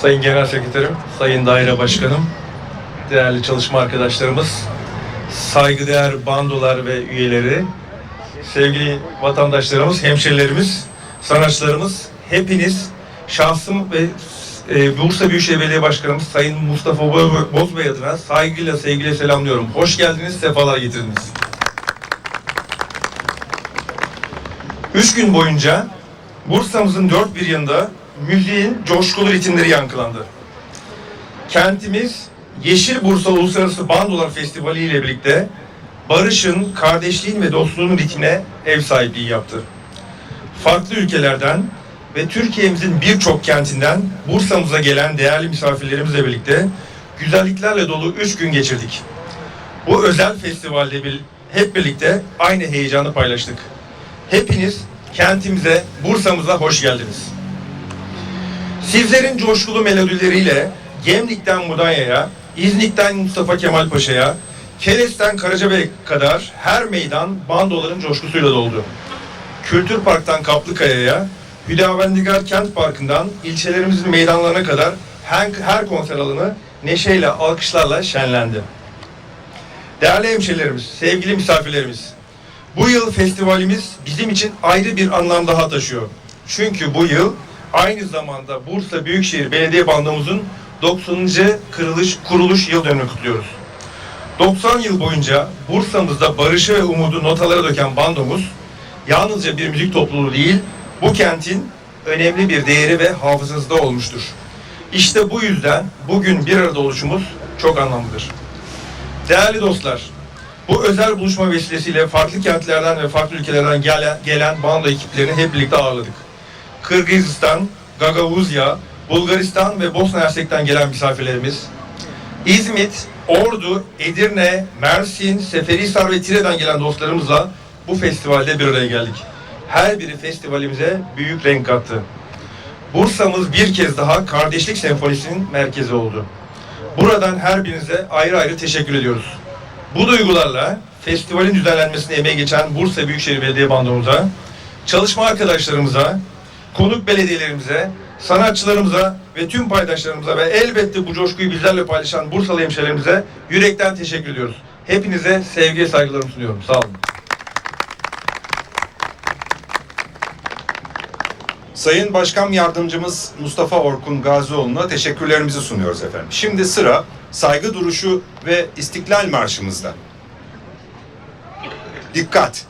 Sayın Genel Sekreterim, Sayın Daire Başkanım, değerli çalışma arkadaşlarımız, saygıdeğer bandolar ve üyeleri, sevgili vatandaşlarımız, hemşerilerimiz, sanatçılarımız, hepiniz şahsım ve e, Bursa Büyükşehir Belediye Başkanımız Sayın Mustafa Bo- Bozbey adına saygıyla sevgiyle selamlıyorum. Hoş geldiniz, sefalar getirdiniz. Üç gün boyunca Bursa'mızın dört bir yanında müziğin coşkulu ritimleri yankılandı. Kentimiz Yeşil Bursa Uluslararası Bandolar Festivali ile birlikte barışın, kardeşliğin ve dostluğun ritmine ev sahipliği yaptı. Farklı ülkelerden ve Türkiye'mizin birçok kentinden Bursa'mıza gelen değerli misafirlerimizle birlikte güzelliklerle dolu üç gün geçirdik. Bu özel festivalde bir, hep birlikte aynı heyecanı paylaştık. Hepiniz kentimize, Bursa'mıza hoş geldiniz. Sizlerin coşkulu melodileriyle Gemlik'ten Mudanya'ya, İznik'ten Mustafa Kemal Paşa'ya, Keles'ten Karacabey'e kadar her meydan bandoların coşkusuyla doldu. Kültür Park'tan Kaplıkaya'ya, Hüdavendigar Kent Parkı'ndan ilçelerimizin meydanlarına kadar her, her konser alanı neşeyle, alkışlarla şenlendi. Değerli hemşehrilerimiz, sevgili misafirlerimiz, bu yıl festivalimiz bizim için ayrı bir anlam daha taşıyor. Çünkü bu yıl aynı zamanda Bursa Büyükşehir Belediye Bandomuzun 90. kırılış, kuruluş yıl dönümünü kutluyoruz. 90 yıl boyunca Bursa'mızda barışı ve umudu notalara döken bandomuz yalnızca bir müzik topluluğu değil, bu kentin önemli bir değeri ve hafızasında olmuştur. İşte bu yüzden bugün bir arada oluşumuz çok anlamlıdır. Değerli dostlar, bu özel buluşma vesilesiyle farklı kentlerden ve farklı ülkelerden gelen, gelen bando ekiplerini hep birlikte ağırladık. Kırgızistan, Gagavuzya, Bulgaristan ve Bosna Hersek'ten gelen misafirlerimiz, İzmit, Ordu, Edirne, Mersin, Seferihisar ve Tire'den gelen dostlarımızla bu festivalde bir araya geldik. Her biri festivalimize büyük renk kattı. Bursa'mız bir kez daha Kardeşlik Senfonisi'nin merkezi oldu. Buradan her birinize ayrı ayrı teşekkür ediyoruz. Bu duygularla festivalin düzenlenmesine emeği geçen Bursa Büyükşehir Belediye Bandomuza, çalışma arkadaşlarımıza, konuk belediyelerimize, sanatçılarımıza ve tüm paydaşlarımıza ve elbette bu coşkuyu bizlerle paylaşan Bursalı hemşehrilerimize yürekten teşekkür ediyoruz. Hepinize sevgi saygılarımı sunuyorum. Sağ olun. Sayın Başkan Yardımcımız Mustafa Orkun Gazioğlu'na teşekkürlerimizi sunuyoruz efendim. Şimdi sıra saygı duruşu ve İstiklal Marşımızda. Dikkat!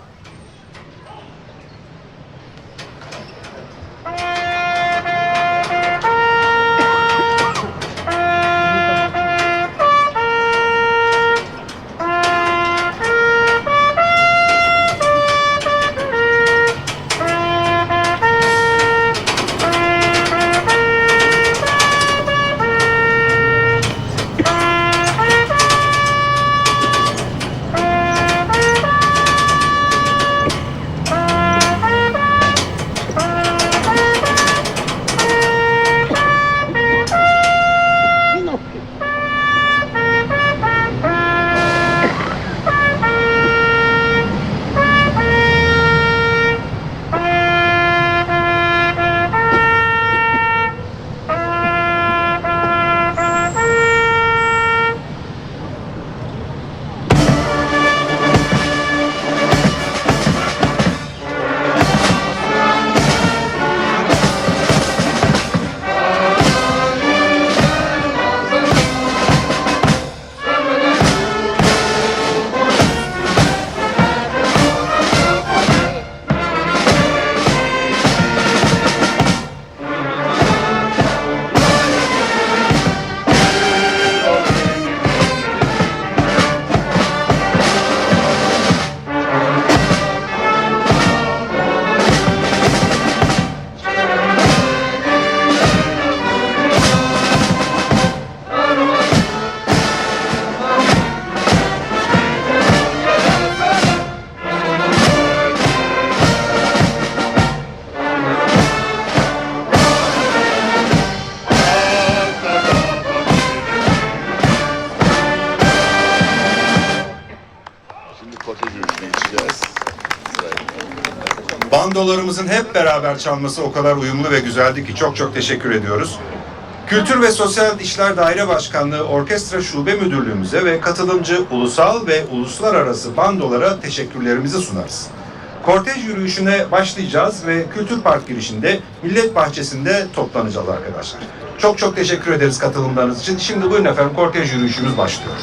Bandolarımızın hep beraber çalması o kadar uyumlu ve güzeldi ki çok çok teşekkür ediyoruz. Kültür ve Sosyal İşler Daire Başkanlığı Orkestra Şube Müdürlüğümüze ve katılımcı ulusal ve uluslararası bandolara teşekkürlerimizi sunarız. Kortej yürüyüşüne başlayacağız ve Kültür Park girişinde Millet Bahçesi'nde toplanacağız arkadaşlar. Çok çok teşekkür ederiz katılımlarınız için. Şimdi buyurun efendim kortej yürüyüşümüz başlıyor.